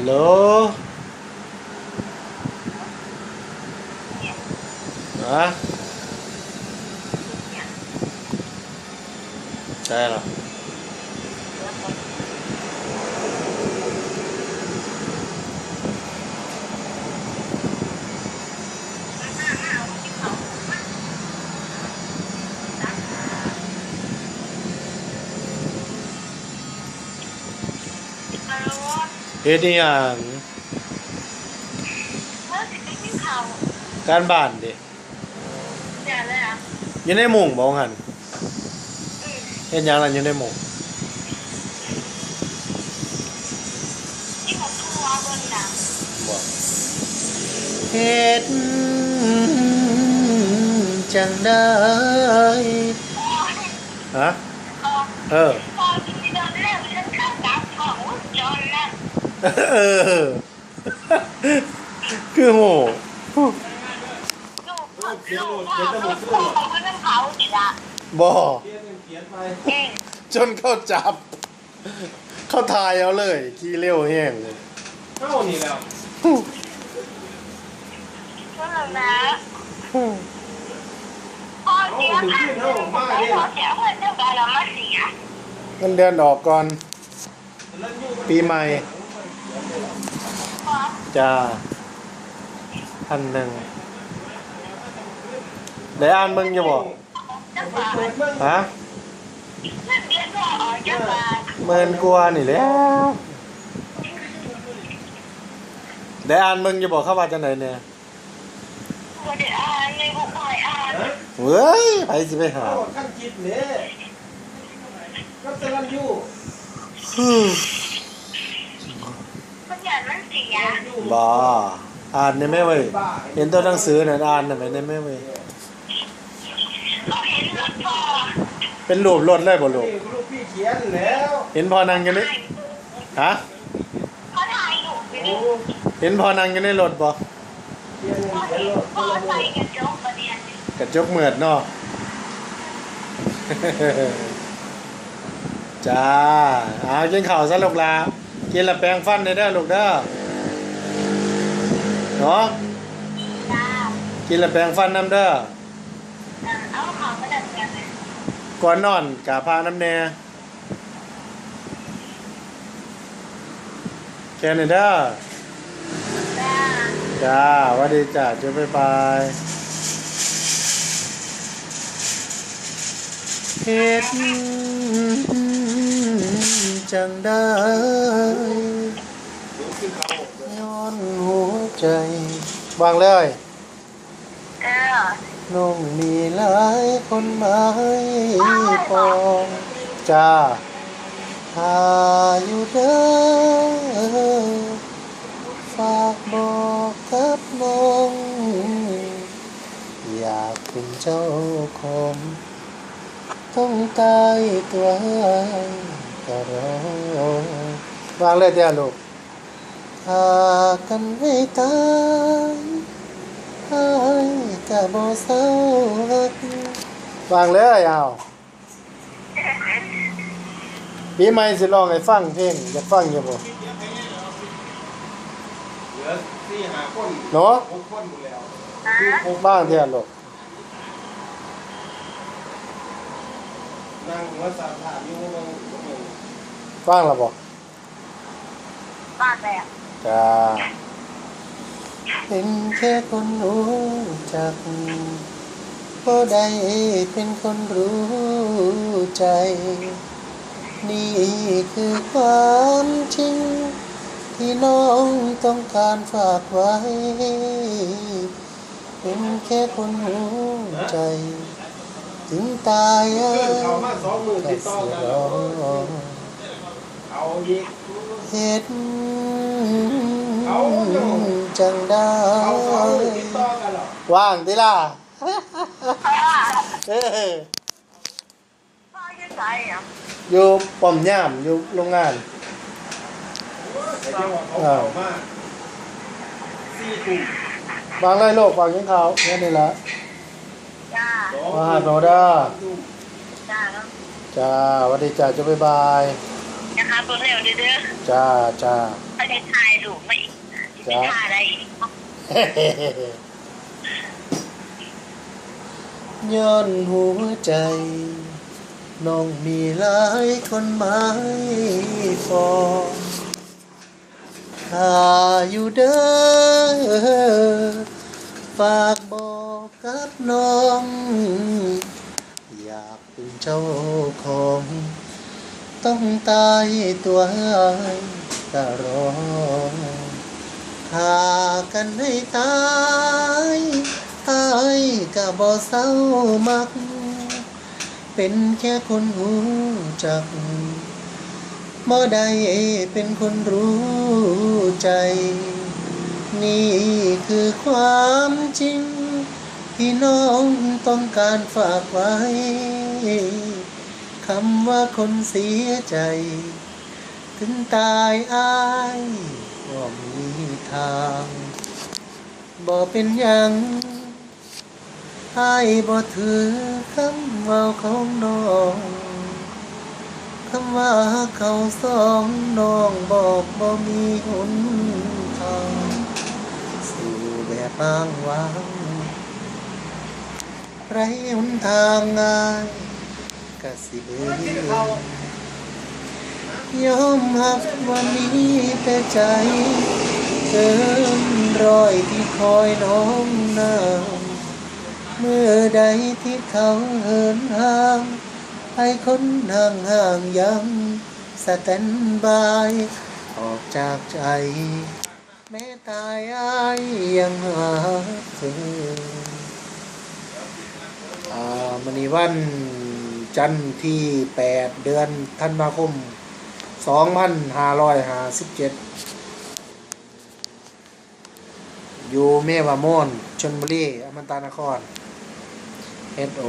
Halo. Hah? Cara. Ya. เฮ็ดอีหยังเมื่อสิไปกินข้าวการบ้านดิเดี๋ยวเลยอะอยู่ในหมุงบ่หันอืมเฮ็ดหยังล่ะอยู่ในหมุงที่ผมทัวร์บนหนังบ่เฮ็ดจังได้ฮะพอเออพอที่เดินเล่นเล่นข้าวตามของจนนะ เออ คือโหลูกลูกพ่อลูกพ่อเขาเรื่องเขาอีกละบ่เขียนเขียนไปเองจนเข้าจับ เข้าทายเอาเลย ขี่เร็วแห้งเลยเข้านี่แล้วช่วยหน่อยนะพ่อเสียค่าพ่อเสียเงินเท่าไหร่แล้วมาเสียเงินเดือนออกก่อน ปีใหม่พ่อ จะพันหนึ่งได้อ่านมึงจะบอกจะฝากเปิดเบิ่งฮะเงินเดือนก็ออกจะฝากเมินกลัวนี่แหล้วได้อ่านมึงจะบอกเข้าว่าจังไหนเนี่ยก็ได้อ่านในบุกบ่อยอ่านฮะเว้ยไปสิไปหาเข้าขั้นคิดเนี่ยก็สลันยู มันอยากมันเสีย บ้าอ่านได้ไหมเว้ยเห็นตัวหนังสือน่ะอ่านได้ไหมได้ไหมเว้ยเราเห็นรถพ่อเป็นรูปรถเลยบ่ลูกนี่ลูกพี่เขียนแล้วเห็นพอนั่งกันนี่ฮะเขาถ่ายอยู่ไปโอ้ดูเห็นพอนั่งกันในรถบ่เขียนพ่อเขียนเห็นรถพ่อใส่กระจกประเดี๋ยวนี้กระจกเหมือดเนาะจ้าเอากินข้าวซะลูกลากินและแปรงฟันได้เด้อลูกเด้อ เนาะจ้ากินและแปรงฟันน้ำเด้อเอาของมาดัดกันเลยก่อนนอนกาพาน้ำแน่แค่นี้เด้อจ้าจ้าหวัสดีจ้าจุ๊บบ๊ายบายเฮ็ดจังได้ ขึ้นเขาย้ อนหัวใจ วางเลยเออน้องมีหลายคนหมายปองจ้าถ้าอยู่เด้อฝากบอกกับน้องอยากเป็นเจ้าของต้องตายตัวก็รอวางเลยเดี๋ยวลูก ถ้ากันให้ตายอายกะบ่เศร้าหักวางเลยเอาปีใหม่สิร้องให้ฟังเพลงอยากฟังอยู่บ่เหลือสี่ห้าคนเนาะหกคนหมดแล้วนะบ้างเที่ยลูกนั่งหัวสามถามอยู่บางบางฟังแล้วบ่บ้านแบบ จ้าเป็นแค่คนรู้จักก็ได้เป็นคนรู้ใจ นี่คือความจริง ที่น้องต้องการฝากไว้ เป็นแค่คนรู้ใจ ถึงตายเออะอเขามาสองมือก็ติดต่อเสียกันรอเอาอีกเฮ็ดเอาเนาะ จังได้เอาสองมือติดต่อกันหรอว่างติล่ะพ่อเออพ่อยืดใจอะอยู่ป้อมย่ามอยู่โรงงานไอ้เจ้าเขาเข้ามาสี่ทุ่มวางเลยโลกวางยังเขาแค่นี้ละจ้าสองว่าโนด้าจ้าแล้วจจ้าสวัสดีจ้าจะบ๊ายบาย นะคะตัวเร็วเด้อจ้าจ้าประเทศไทยดูไม่ไม่ท่าได้ย้อนหัวใจ น้องมีหลายคนหมายฟองถ้าอยู่เด้อฝากบอกกับน้อง อยากเป็นเจ้าของ ต้องตายตัวกะรอฆ่ากันให้ตายตายกะบ่เศร้ามัก เป็นแค่คนหูจักบ่ได้เป็นคนรู้ใจ นี่คือความจริง ที่น้องต้องการฝากไว้ำว่าคนเสียใจ ถึงตายอายก็มีทางบ่เป็นยังอายบ่ถือคำว่าของน้องคำว่าเขาสองน้องบอกบ่มีหนทางสู่แบบอ้างว้างไรหนทางง่าย กะสิเบยอมหักวันนี้แต่ใจเกินรอยที่คอยน้องนางเมื่อใดที่เขาเหินห่างให้คนห่างห่างยังสแตนบายออกจากใจ แม้ตายอายยังหาเธออ่ามันนี้วัน จันทร์ที่ 8 เดือนธันวาคม 2557 อยู่เมวามอนชนบุรีอมตะนครเฮ็ดโอ